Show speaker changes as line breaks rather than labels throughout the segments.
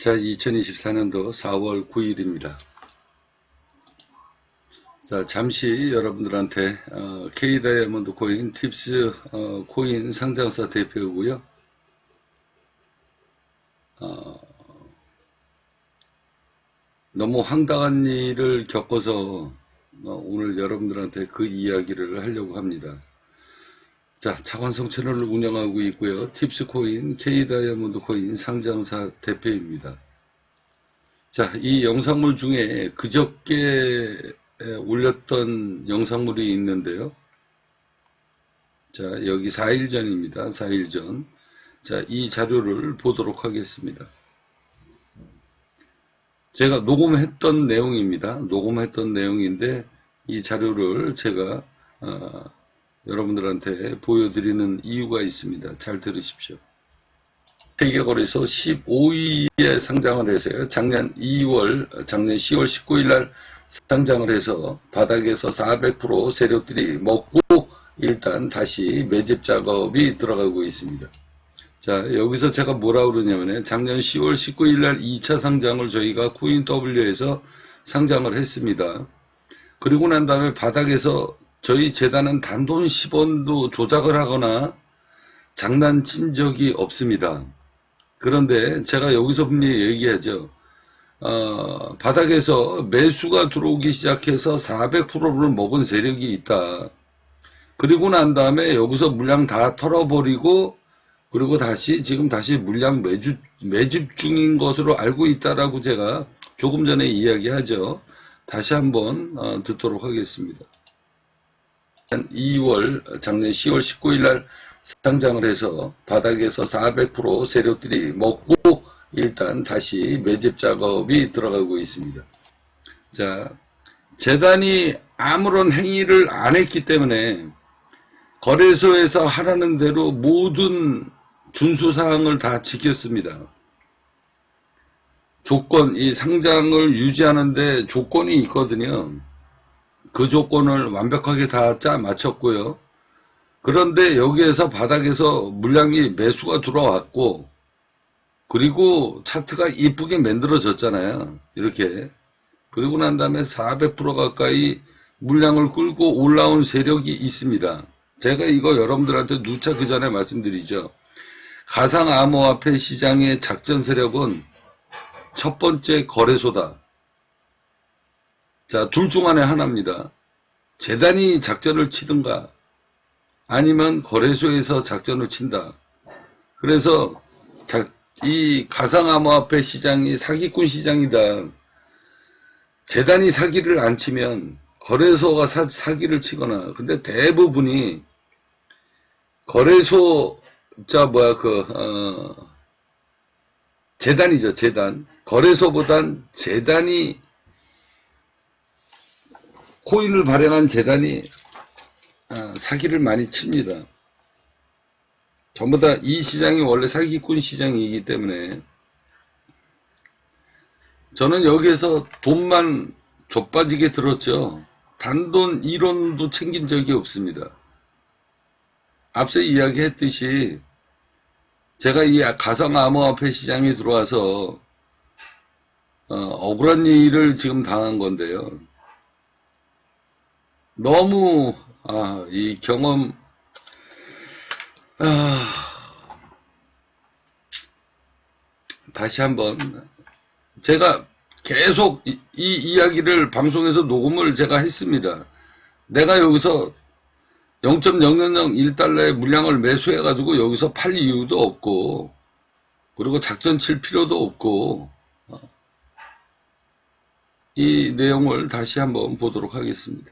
자, 2024년도 4월 9일입니다. 자, 잠시 여러분들한테 어, K 다이아몬드 코인 팁스 어, 코인 상장사 대표고요. 어, 너무 황당한 일을 겪어서 어, 오늘 여러분들한테 그 이야기를 하려고 합니다. 자, 차관성 채널을 운영하고 있고요. 팁스코인, K다이아몬드 코인 상장사 대표입니다. 자, 이 영상물 중에 그저께 에, 올렸던 영상물이 있는데요. 자, 여기 4일 전입니다. 4일 전. 자, 이 자료를 보도록 하겠습니다. 제가 녹음했던 내용입니다. 녹음했던 내용인데 이 자료를 제가 어, 여러분들한테 보여드리는 이유가 있습니다. 잘 들으십시오. 세계거래소 15위에 상장을 해서요. 작년 2월, 작년 10월 19일 날 상장을 해서 바닥에서 400% 세력들이 먹고 일단 다시 매집 작업이 들어가고 있습니다. 자, 여기서 제가 뭐라 그러냐면 작년 10월 19일 날 2차 상장을 저희가 코인 W에서 상장을 했습니다. 그리고 난 다음에 바닥에서 저희 재단은 단돈 10원도 조작을 하거나 장난친 적이 없습니다. 그런데 제가 여기서 분명히 얘기하죠. 어, 바닥에서 매수가 들어오기 시작해서 400%를 먹은 세력이 있다. 그리고 난 다음에 여기서 물량 다 털어버리고 그리고 다시 지금 다시 물량 매주, 매집 중인 것으로 알고 있다라고 제가 조금 전에 이야기하죠. 다시 한번 어, 듣도록 하겠습니다. 2월 작년 10월 19일 날 상장을 해서 바닥에서 400% 세력들이 먹고 일단 다시 매집 작업이 들어가고 있습니다. 자, 재단이 아무런 행위를 안 했기 때문에 거래소에서 하라는 대로 모든 준수사항을 다 지켰습니다. 조건, 이 상장을 유지하는데 조건이 있거든요. 그 조건을 완벽하게 다 짜 맞췄고요. 그런데 여기에서 바닥에서 물량이 매수가 들어왔고, 그리고 차트가 이쁘게 만들어졌잖아요. 이렇게. 그리고 난 다음에 400% 가까이 물량을 끌고 올라온 세력이 있습니다. 제가 이거 여러분들한테 누차 그 전에 말씀드리죠. 가상 암호화폐 시장의 작전 세력은 첫 번째 거래소다. 자, 둘 중 안에 하나입니다. 재단이 작전을 치든가 아니면 거래소에서 작전을 친다. 그래서 자, 이 가상암호화폐 시장이 사기꾼 시장이다. 재단이 사기를 안 치면 거래소가 사, 사기를 치거나 근데 대부분이 거래소 자 뭐야 그 어, 재단이죠 재단 거래소보단 재단이 코인을 발행한 재단이 아, 사기를 많이 칩니다. 전부 다 이 시장이 원래 사기꾼 시장이기 때문에 저는 여기에서 돈만 좆빠지게 들었죠. 단돈 1원도 챙긴 적이 없습니다. 앞서 이야기했듯이 제가 이 가상 암호화폐 시장에 들어와서 어, 억울한 일을 지금 당한 건데요. 너무 아, 이 경험 아, 다시 한번 제가 계속 이, 이 이야기를 방송에서 녹음을 제가 했습니다. 내가 여기서 0.0001달러의 물량을 매수해가지고 여기서 팔 이유도 없고, 그리고 작전 칠 필요도 없고, 어, 이 내용을 다시 한번 보도록 하겠습니다.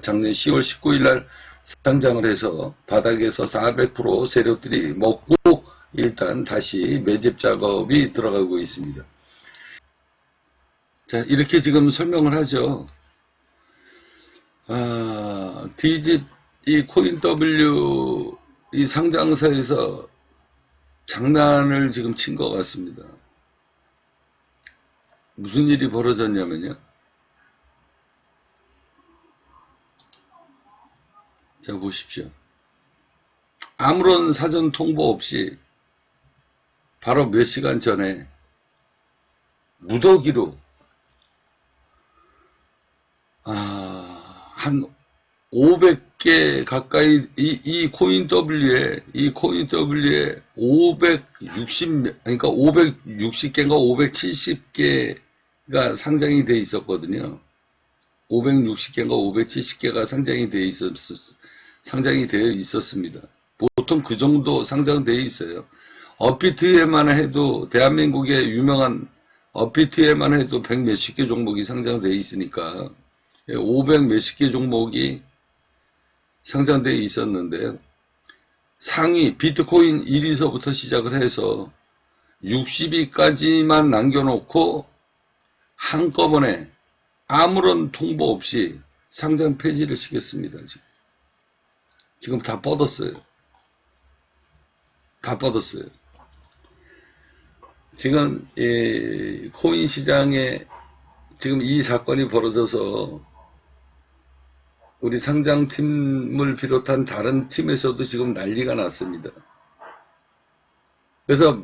작년 10월 19일 날 상장을 해서 바닥에서 400% 세력들이 먹고 일단 다시 매집 작업이 들어가고 있습니다. 자, 이렇게 지금 설명을 하죠. 아, 디짓 이 코인 W 이 상장사에서 장난을 지금 친 것 같습니다. 무슨 일이 벌어졌냐면요. 자, 보십시오. 아무런 사전 통보 없이 바로 몇 시간 전에 무더기로 아, 한 500개 가까이 이, 이 코인 W에 이 코인 W에 560 그러니까 560개인가 570개가 상장이 돼 있었거든요. 560개인가 570개가 상장이 돼 있었 상장이 되어 있었습니다. 보통 그 정도 상장되어 있어요. 업비트에만 해도 대한민국의 유명한 업비트에만 해도 100 몇십 개 종목이 상장되어 있으니까 500 몇십 개 종목이 상장되어 있었는데요. 상위 비트코인 1위서부터 시작을 해서 60위까지만 남겨놓고 한꺼번에 아무런 통보 없이 상장 폐지를 시켰습니다. 지금, 지금 다 뻗었어요. 다 뻗었어요. 지금 이 코인 시장에 지금 이 사건이 벌어져서 우리 상장팀을 비롯한 다른 팀에서도 지금 난리가 났습니다. 그래서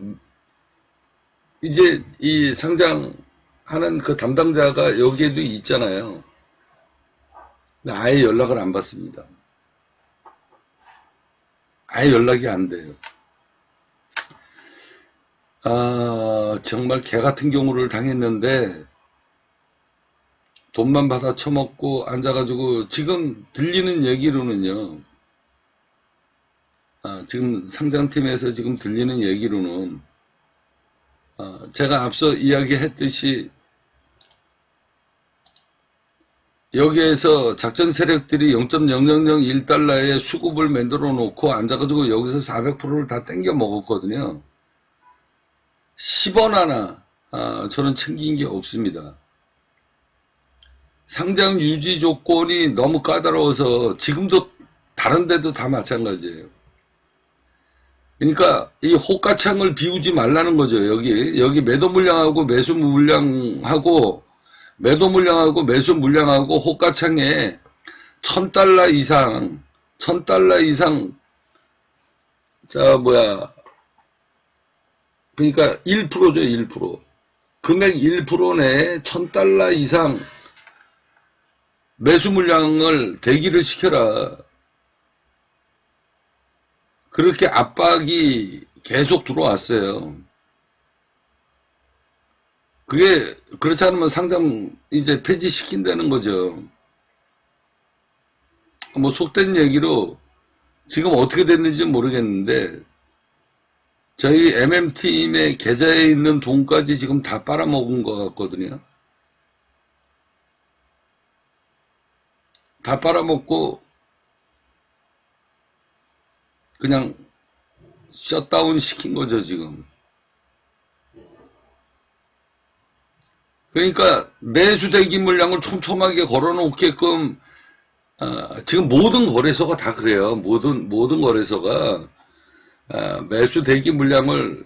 이제 이 상장하는 그 담당자가 여기에도 있잖아요. 아예 연락을 안 받습니다. 아예 연락이 안 돼요. 아, 정말 개 같은 경우를 당했는데, 돈만 받아 처먹고 앉아가지고, 지금 들리는 얘기로는요, 아, 지금 상장팀에서 지금 들리는 얘기로는, 아, 제가 앞서 이야기했듯이, 여기에서 작전 세력들이 0.0001달러의 수급을 만들어 놓고 앉아가지고 여기서 400%를 다 땡겨 먹었거든요. 10원 하나 아, 저는 챙긴 게 없습니다. 상장 유지 조건이 너무 까다로워서 지금도 다른 데도 다 마찬가지예요. 그러니까 이 호가창을 비우지 말라는 거죠. 여기 여기 매도 물량하고 매수 물량하고 매도 물량하고 매수 물량하고 호가창에 천 달러 이상 천 달러 이상 자 뭐야 그러니까 1%죠, 1%. 금액 1% 내에 1000달러 이상 매수 물량을 대기를 시켜라. 그렇게 압박이 계속 들어왔어요. 그게 그렇지 않으면 상장 이제 폐지시킨다는 거죠. 뭐 속된 얘기로 지금 어떻게 됐는지 모르겠는데 저희 MM팀의 계좌에 있는 돈까지 지금 다 빨아먹은 것 같거든요. 다 빨아먹고 그냥 셧다운 시킨 거죠, 지금. 그러니까 매수 대기 물량을 촘촘하게 걸어놓게끔 어, 지금 모든 거래소가 다 그래요. 모든 모든 거래소가 어, 매수 대기 물량을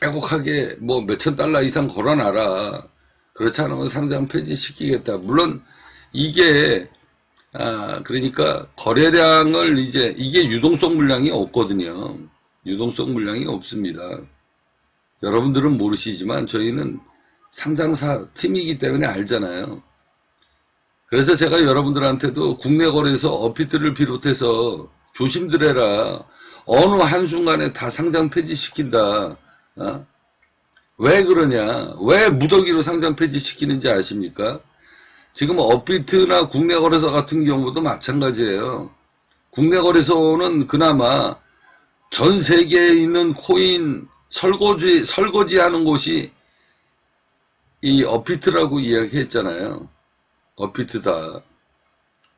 빼곡하게 뭐 몇천 달러 이상 걸어놔라. 그렇지 않으면 상장 폐지시키겠다. 물론 이게 아 그러니까 거래량을 이제 이게 유동성 물량이 없거든요. 유동성 물량이 없습니다. 여러분들은 모르시지만 저희는 상장사 팀이기 때문에 알잖아요. 그래서 제가 여러분들한테도 국내 거래소 어피트를 비롯해서 조심들 해라. 어느 한순간에 다 상장 폐지시킨다. 어? 왜 그러냐? 왜 무더기로 상장 폐지시키는지 아십니까? 지금 업비트나 국내 거래소 같은 경우도 마찬가지예요. 국내 거래소는 그나마 전 세계에 있는 코인 설거지, 설거지 하는 곳이 이 업비트라고 이야기했잖아요. 업비트다.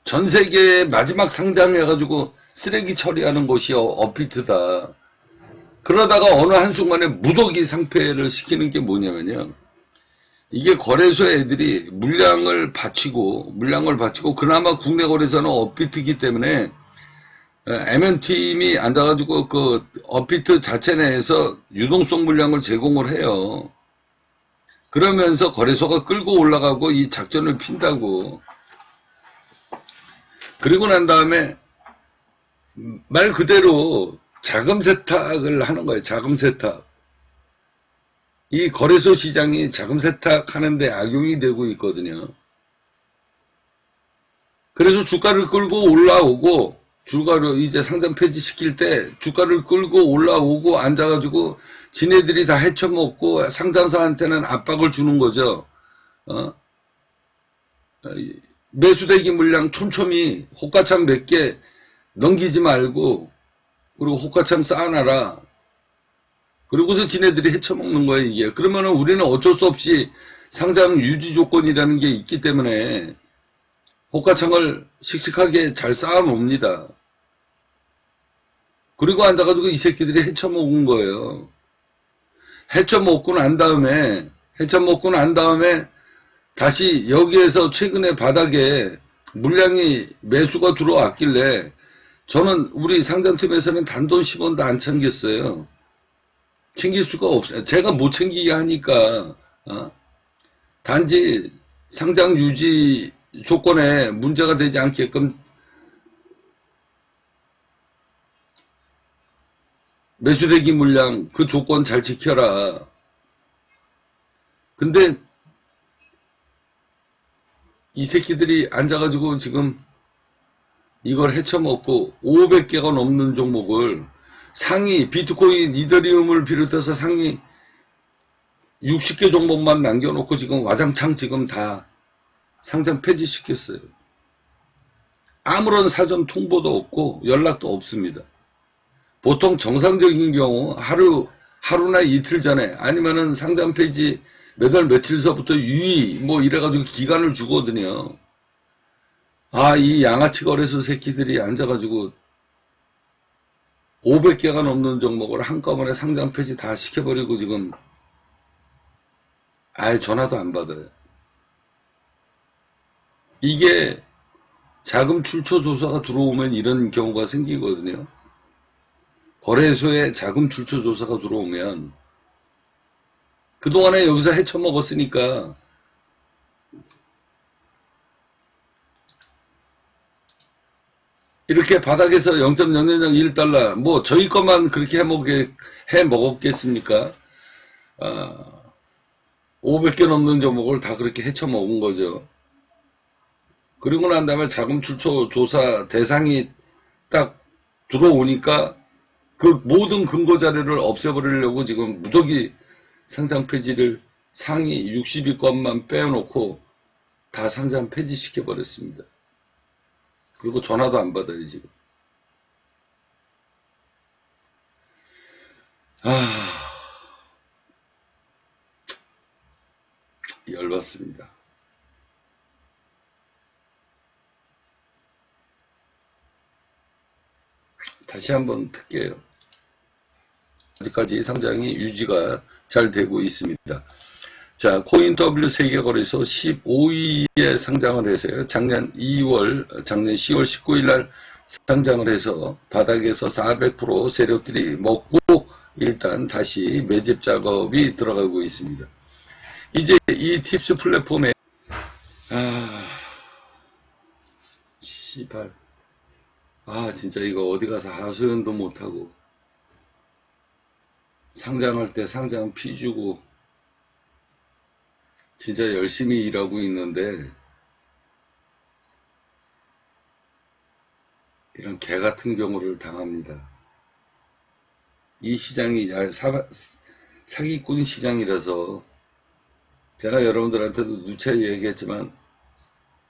전 세계에 마지막 상장해가지고 쓰레기 처리하는 곳이 어- 업비트다. 그러다가 어느 한순간에 무더기 상패를 시키는 게 뭐냐면요. 이게 거래소 애들이 물량을 바치고, 물량을 바치고, 그나마 국내 거래소는 업비트이기 때문에, MN팀이 앉아가지고 그 업비트 자체 내에서 유동성 물량을 제공을 해요. 그러면서 거래소가 끌고 올라가고 이 작전을 핀다고. 그리고 난 다음에 말 그대로 자금 세탁을 하는 거예요. 자금 세탁. 이 거래소 시장이 자금 세탁하는데 악용이 되고 있거든요. 그래서 주가를 끌고 올라오고 주가를 이제 상장 폐지 시킬 때 주가를 끌고 올라오고 앉아가지고 지네들이 다 헤쳐먹고 상장사한테는 압박을 주는 거죠. 어? 매수대기 물량 촘촘히 호가창 몇 개 넘기지 말고 그리고 호가창 쌓아놔라. 그리고서 지네들이 헤쳐먹는 거예요 이게. 그러면은 우리는 어쩔 수 없이 상장 유지 조건이라는 게 있기 때문에 호가창을 씩씩하게 잘 쌓아 놓습니다. 그리고 앉아가지고 이 새끼들이 헤쳐먹은 거예요. 헤쳐먹고 난 다음에 헤쳐먹고 난 다음에 다시 여기에서 최근에 바닥에 물량이 매수가 들어왔길래 저는 우리 상장팀에서는 단돈 10원도 안 챙겼어요. 챙길 수가 없어요. 제가 못 챙기게 하니까 어? 단지 상장 유지 조건에 문제가 되지 않게끔 매수대기 물량 그 조건 잘 지켜라. 근데 이 새끼들이 앉아가지고 지금 이걸 헤쳐먹고 500개가 넘는 종목을 상위 비트코인 이더리움을 비롯해서 상위 60개 종목만 남겨놓고 지금 와장창 지금 다 상장 폐지시켰어요. 아무런 사전 통보도 없고 연락도 없습니다. 보통 정상적인 경우 하루 하루나 이틀 전에 아니면은 상장 폐지 몇월 며칠서부터 유의 뭐 이래가지고 기간을 주거든요. 아 이 양아치 거래소 새끼들이 앉아가지고 500개가 넘는 종목을 한꺼번에 상장 폐지 다 시켜버리고 지금 아예 전화도 안 받아요. 이게 자금 출처 조사가 들어오면 이런 경우가 생기거든요. 거래소에 자금 출처 조사가 들어오면 그동안에 여기서 헤쳐먹었으니까 이렇게 바닥에서 0.001달러 뭐 저희 것만 그렇게 해먹게 해 먹었겠습니까? 아, 500개 넘는 종목을 다 그렇게 헤쳐먹은 거죠. 그리고 난 다음에 자금 출처 조사 대상이 딱 들어오니까 그 모든 근거 자료를 없애버리려고 지금 무더기 상장 폐지를 상위 60위권만 빼놓고 다 상장 폐지시켜 버렸습니다. 그리고 전화도 안 받아요 지금. 아 열받습니다. 다시 한번 틀게요. 아직까지 상장이 유지가 잘 되고 있습니다. 자, 코인W 세계거래소 15위에 상장을 해서요. 작년 2월, 작년 10월 19일 날 상장을 해서 바닥에서 400% 세력들이 먹고 일단 다시 매집 작업이 들어가고 있습니다. 이제 이 팁스 플랫폼에 아 씨발 아 진짜 이거 어디 가서 하소연도 못하고 상장할 때 상장 피 주고 진짜 열심히 일하고 있는데 이런 개 같은 경우를 당합니다. 이 시장이 사, 사기꾼 시장이라서 제가 여러분들한테도 누차 얘기했지만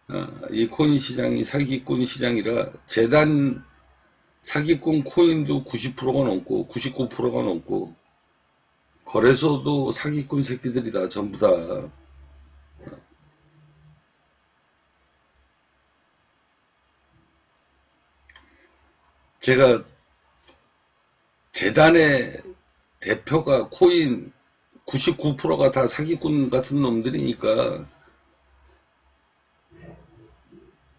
어, 이 코인 시장이 사기꾼 시장이라 재단 사기꾼 코인도 90%가 넘고 99%가 넘고 거래소도 사기꾼 새끼들이다 전부 다 제가 재단의 대표가 코인 99%가 다 사기꾼 같은 놈들이니까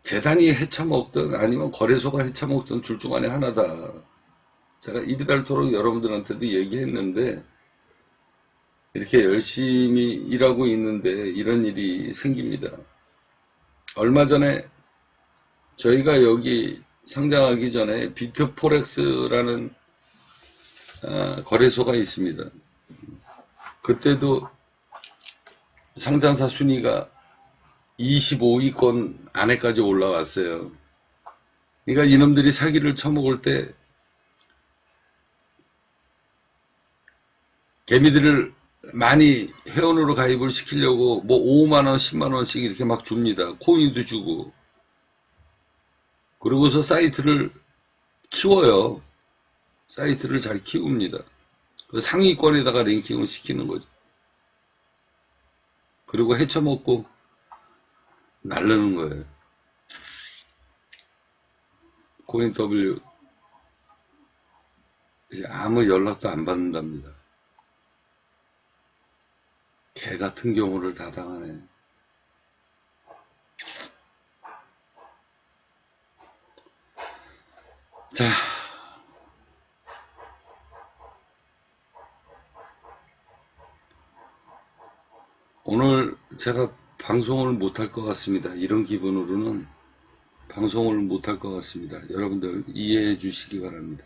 재단이 헤쳐먹든 아니면 거래소가 헤쳐먹든 둘 중 안에 하나다. 제가 입이 닳도록 여러분들한테도 얘기했는데 이렇게 열심히 일하고 있는데 이런 일이 생깁니다. 얼마 전에 저희가 여기 상장하기 전에 비트포렉스라는 아, 거래소가 있습니다. 그때도 상장사 순위가 25위권 안에까지 올라왔어요. 그러니까 이놈들이 사기를 쳐먹을 때 개미들을 많이 회원으로 가입을 시키려고 뭐 5만원, 10만원씩 이렇게 막 줍니다. 코인도 주고. 그러고서 사이트를 키워요. 사이트를 잘 키웁니다. 그 상위권에다가 랭킹을 시키는 거죠. 그리고 헤쳐먹고 날르는 거예요. 코인 W 이제 아무 연락도 안 받는답니다. 개 같은 경우를 다 당하네. 자, 오늘 제가 방송을 못할 것 같습니다. 이런 기분으로는 방송을 못할 것 같습니다. 여러분들 이해해 주시기 바랍니다.